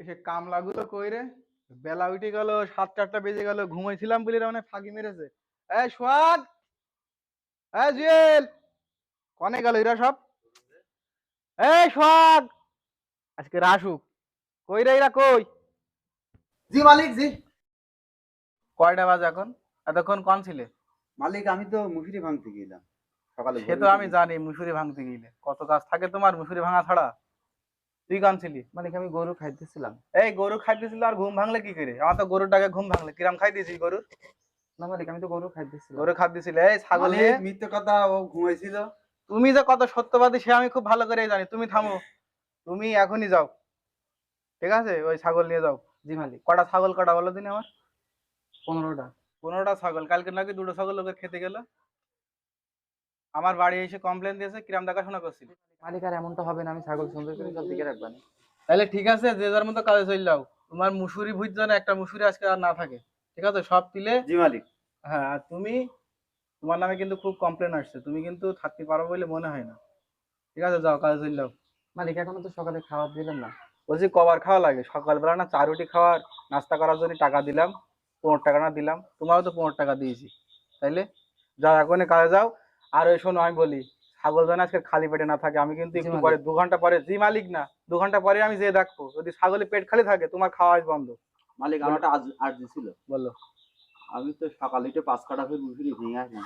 এসে কামলাগুলো কই রে বেলা উঠে গেল সাত চারটা বেজে গেল ঘুমাইছিলাম বলে মানে ফাঁকি মেরেছে। এই সোহাগ এই জুয়েল কনে গেল এরা সব? এই সোহাগ আজকে রাসুক কই রে এরা কই? জি মালিক জি। কয়টা বাজে এখন? এতক্ষণ কন ছিলে? মালিক আমি তো মুফিরি ভাঙতে গেলাম। সকালে সে তো আমি জানি মুসুরি ভাঙতে গেলে। কত কাজ থাকে তোমার মুসুরি ভাঙা ছাড়া? তুই কান ছিলি? মালিক আমি গরু খাইতেছিলাম। এই গরু খাইতেছিল আর ঘুম ভাঙলে কি করে? আমার তো গরুটাকে ঘুম ভাঙলে। কিরাম খাই দিয়েছিস গরুর? না মালিক আমি তো গরু খাইতেছিলাম। গরু খাদ দিছিল এই ছাগল মিথ্যে কথা ও ঘুমাইছিল। তুমি যে কত সত্যবাদী সে আমি খুব ভালো করে জানি। তুমি থামো। তুমি এখনই যাও। ঠিক আছে? ওই ছাগল নিয়ে যাও। জি মালিক। কটা ছাগল কটা বলো দিন আমার? পনেরোটা। পনেরোটা ছাগল। কালকে নাকি দুটো ছাগল লোকের খেতে গেল? আমার বাড়ি এসে কমপ্লেন দিয়েছে কিরাম দেখাশোনা করছিল। মালিক আর এমনটা হবে না আমি ছাগল সুন্দর করে সব দিকে রাখবানি তাহলে ঠিক আছে যে যার মতো কাজে চলে যাও। তোমার মুসুরি ভুজ যেন একটা মুসুরি আজকে আর না থাকে। ঠিক আছে সব তিলে জি মালিক। হ্যাঁ আর তুমি তোমার নামে কিন্তু খুব কমপ্লেন আসছে। তুমি কিন্তু থাকতে পারো বলে মনে হয় না। ঠিক আছে যাও কাজে চলে যাও। মালিক এখনও তো সকালে খাবার দিলেন না। বলছি কবার খাওয়া লাগে? সকালবেলা না চার রুটি খাওয়ার নাস্তা করার জন্য টাকা দিলাম পনেরো টাকা না দিলাম। তোমারও তো পনেরো টাকা দিয়েছি। তাইলে যাও এখনই কাজে যাও। আর ওই শোনো আমি বলি ছাগল যেন আজকে খালি পেটে না থাকে আমি কিন্তু একটু পরে দু ঘণ্টা পরে জি মালিক না দু ঘণ্টা পরে আমি যেয়ে দেখব। যদি ছাগলের পেট খালি থাকে তোমার খাওয়া বন্ধ। মালিক আমার একটা আজ আজ ছিল বলো। আমি তো সকালে একটু পাঁচ কাটা ফের মুফিরি ভেঙে আসলাম।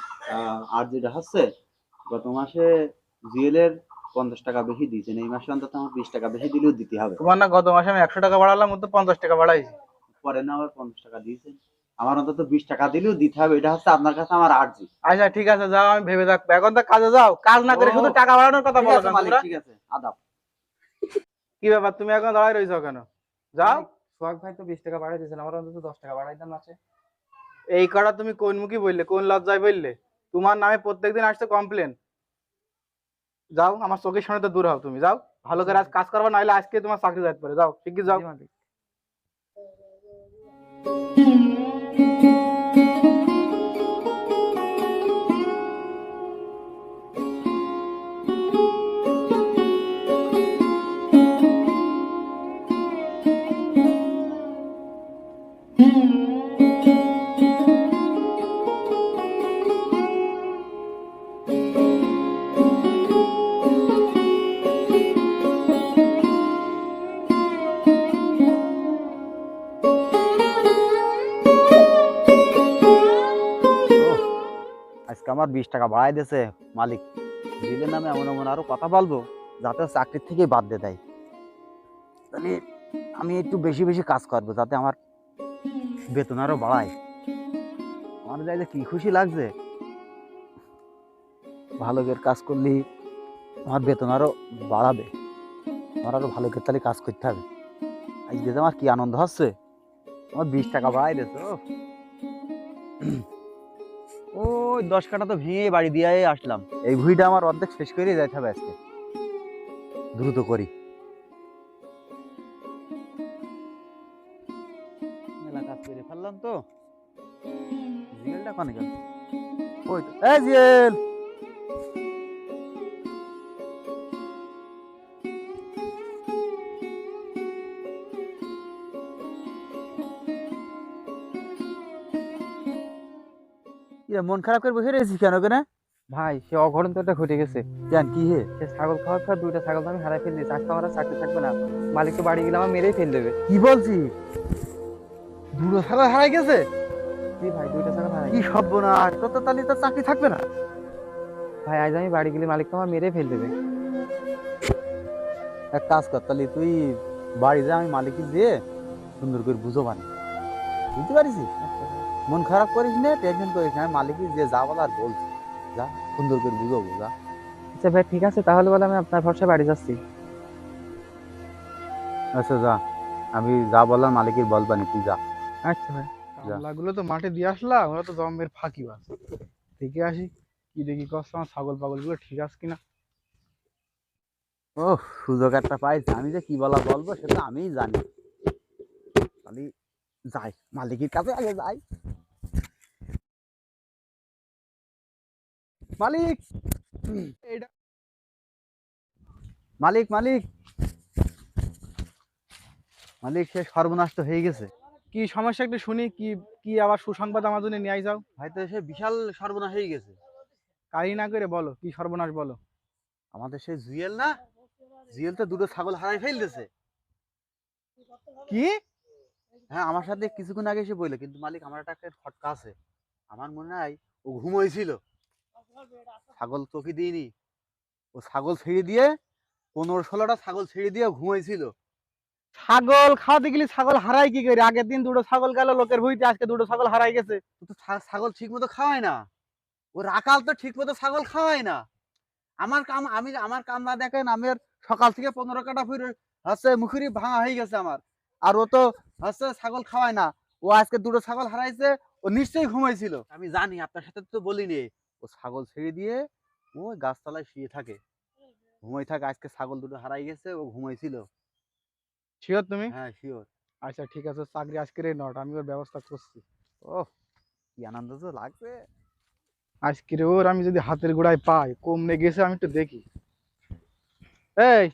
আর যেটা হচ্ছে গত মাসে জিএলের পঞ্চাশ টাকা বেশি দিয়েছেন এই মাসে অন্তত আমার বিশ টাকা বেশি দিলেও দিতে হবে। তোমার না গত মাসে আমি একশো টাকা বাড়ালাম তো পঞ্চাশ টাকা বাড়াইছি। পরে না আবার পঞ্চাশ টাকা দিয়েছেন আমার অন্তত বিশ টাকা দিলেও দিতে হবে। এটা হচ্ছে আপনার কাছে আমার আর্জি। আচ্ছা ঠিক আছে যাও আমি ভেবে দেখব। এখন তো কাজে যাও। কাজ না করে শুধু টাকা বাড়ানোর কথা বলো মালিক ঠিক আছে আদাব। কি ব্যাপার তুমি এখন দাঁড়ায় রয়েছো কেন? যাও। সোহাগ ভাই তো বিশ টাকা বাড়াই দিয়েছেন আমার অন্তত দশ টাকা বাড়াই দেন আছে এই কটা তুমি কোন মুখী বললে কোন লজ্জায় বললে? তোমার নামে প্রত্যেকদিন আসছে কমপ্লেন যাও আমার চোখের সামনে তো দূর হও তুমি। যাও ভালো করে আজ কাজ করবা নাহলে আজকে তোমার চাকরি যাইতে পারে যাও শিগগির যাও। আজকে আমার বিশ টাকা বাড়াই দিয়েছে মালিক। দিলে নামে এমন এমন আরও কথা বলব, যাতে চাকরির থেকেই বাদ দিয়ে দেয়। তাহলে আমি একটু বেশি বেশি কাজ করব যাতে আমার বেতন আরও বাড়ায়। আমার যাইতে কি খুশি লাগছে? ভালো করে কাজ করলে আমার বেতন আরও বাড়াবে। আমার আরও ভালো করে তাহলে কাজ করতে হবে। আজকে আমার কি আনন্দ হচ্ছে? আমার বিশ টাকা বাড়াই দিয়েছে ওই দশ কাটা তো ভেঙে বাড়ি দিয়ে আসলাম। এই ভুঁইটা আমার অর্ধেক শেষ করে যাইতে হবে আজকে। দ্রুত করি। ফেললাম তো। জিয়েলটা কানে গেল? ওই এই জিয়েল মন খারাপ করে বসে রয়েছিস কেন কেন ভাই সে অঘটন তো একটা ঘটে গেছে। কেন কি হে? সে ছাগল খাওয়ার পর দুইটা ছাগল তো আমি হারাই ফেল দিয়েছি আজকে আমার চাকরি থাকবে না। মালিক তো বাড়ি গেলে আমার মেরেই ফেল দেবে। কি বলছি? দুটো ছাগল হারাই গেছে? জি ভাই দুইটা ছাগল হারাই কি সর্বনাশ! তোর তো তাহলে তো চাকরি থাকবে না। ভাই আজ আমি বাড়ি গেলে মালিক তো আমার মেরেই ফেল দেবে। এক কাজ কর তাহলে তুই বাড়ি যা আমি মালিক দিয়ে সুন্দর করে বুঝো বানি বুঝতে পারিস? মন খারাপ করিস না টেনশন করিস না। আমি মালিক যে যা বলার বলছি। যা সুন্দর করে বুঝো যা। আচ্ছা ভাই ঠিক আছে তাহলে বলে আমি আপনার ভরসায় বাড়ি যাচ্ছি। আচ্ছা যা। আমি যা বললাম মালিকের বলবানি তুই যা। আচ্ছা ভাই। কামলাগুলো তো মাঠে দিয়ে আসলাম ওরা তো জম্বের ফাঁকি বাস। দেখে আসি কি দেখি কষ্ট আমার ছাগল পাগলগুলো ঠিক আছে কিনা। ও সুযোগ একটা পাইছি। আমি যে কি বলা বলব সেটা আমিই জানি। খালি যাই মালিকের কাছে আগে যাই। মালিক। মালিক মালিক। মালিক সে সর্বনাশ হয়ে গেছে। কি সমস্যা একটু শুনি কি কি আবার সুসংবাদ আমার জন্য নিয়ে যাও। হয়তো সে বিশাল সর্বনাশ হয়ে গেছে। কারি না করে বলো কি সর্বনাশ বলো? আমাদের সেই জুয়েল না? জুয়েল তো দুটো ছাগল হারাই ফেলতেছে। কি? হ্যাঁ আমার সাথে কিছুক্ষণ আগে এসে বলল কিন্তু মালিক আমার একটা ফটকা আছে। আমার মনে হয় ও ঘুমোইছিল ছাগল তোকে দিইনি। ও ছাগল ছেড়ে দিয়ে পনেরো ষোলোটা ছাগল ছেড়ে দিয়ে ঘুমাইছিল। ছাগল খাওয়াতে গেলে ছাগল হারাই কি করে? আগের দিন দুটো ছাগল গেল লোকের ভুইতে আজকে দুটো ছাগল হারাই গেছে। তো ছাগল ঠিক মতো খাওয়ায় না। ও রাকাল তো ঠিক মতো ছাগল খাওয়ায় না। আমার কাম আমি আমার কাম না দেখেন আমি সকাল থেকে পনেরো কাটা ফিরে হচ্ছে মুখুরি ভাঙা হয়ে গেছে আমার। আর ও তো হচ্ছে ছাগল খাওয়ায় না। ও আজকে দুটো ছাগল হারাইছে ও নিশ্চয়ই ঘুমাইছিল। আমি জানি আপনার সাথে তো বলিনি। ও ছাগল ছেড়ে দিয়ে ও গাছতলায় শুয়ে থাকে। ঘুমাই থাকে আজকে ছাগল দুটো হারাই গেছে ও ঘুমাইছিল। শিওর তুমি? হ্যাঁ শিওর। আচ্ছা ঠিক আছে চাকরি আজকের এই নট আমি ওর ব্যবস্থা করছি। ও কি আনন্দ তো লাগবে আজকের ওর আমি যদি হাতের গোড়ায় পাই কমনে গেছে আমি একটু দেখি। এই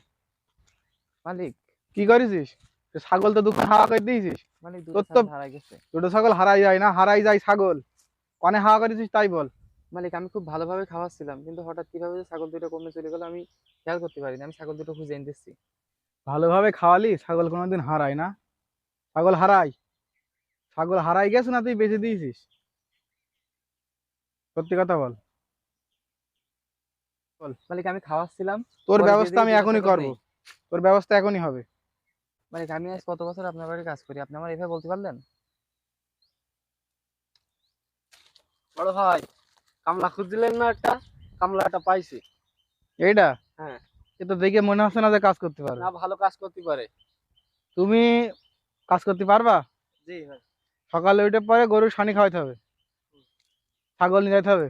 মালিক। কি করেছিস? ছাগল তো দুটো হাওয়া করে দিয়েছিস। মালিক তোর দুটো তো- ছাগল হারাই গেছে। দুটো ছাগল হারাই যায় না হারাই যায় ছাগল। কনে হাওয়া করেছিস তাই বল। মালিক আমি খুব ভালোভাবে খাওয়াচ্ছিলাম কিন্তু হঠাৎ কীভাবে যে ছাগল দুটো কমে চলে গেল আমি খেয়াল করতে পারিনি। আমি ছাগল দুটো খুঁজে এনেছি। ভালোভাবে খাওয়ালি? ছাগল কোনোদিন হারায় না? ছাগল হারাই ছাগল হারাই গেছে না তুই বেঁচে দিয়েছিস? সত্যি কথা বল। মালিক আমি খাওয়াচ্ছিলাম? তোর ব্যবস্থা আমি এখনই করব। তোর ব্যবস্থা এখনই হবে। মালিক আমি আজ কত বছর আপনার বাড়ি কাজ করি? আপনি আমার এভাবে বলতে পারলেন? বড় ভাই! কামলা খুঁজছিলেন না একটা কামলাটা পাইছি। এইটা হ্যাঁ। এ তো দেখে মনে হচ্ছে না যে কাজ করতে পারে না ভালো কাজ করতে পারে। তুমি কাজ করতে পারবা? জি ভাই। সকালে উঠে পরে গরুর সানি খাওয়াতে হবে। ছাগল নিয়ে যেতে হবে।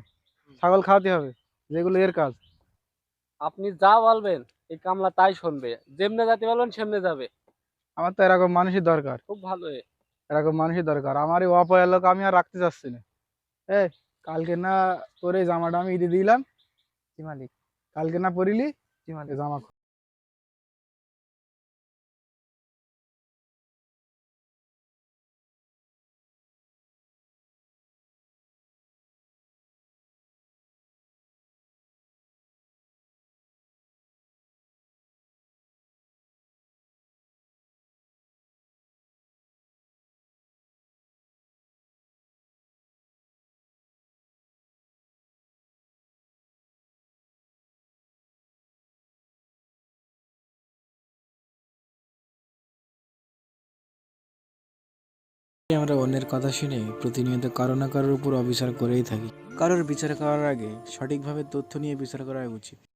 ছাগল খাওয়াতে হবে। যেগুলো এর কাজ। আপনি যা বলবেন এই কামলা তাই শুনবে। যেমনে যেতে বলবেন সেমনে যাবে। আমার তো এরকম মানুষই দরকার। খুব ভালো এরকম মানুষই দরকার। আমার এই অপয়া লোক আমি আর রাখতে চাচ্ছি না। এ কালকে না তোর এই জামাটা আমি ঈদে দিলাম জি মালিক। কালকে না পরিলি জি মালিক। জামা আমরা অন্যের কথা শুনে প্রতিনিয়ত কারও না কারোর উপর অবিচার করেই থাকি। কারোর বিচার করার আগে সঠিকভাবে তথ্য নিয়ে বিচার করা উচিত।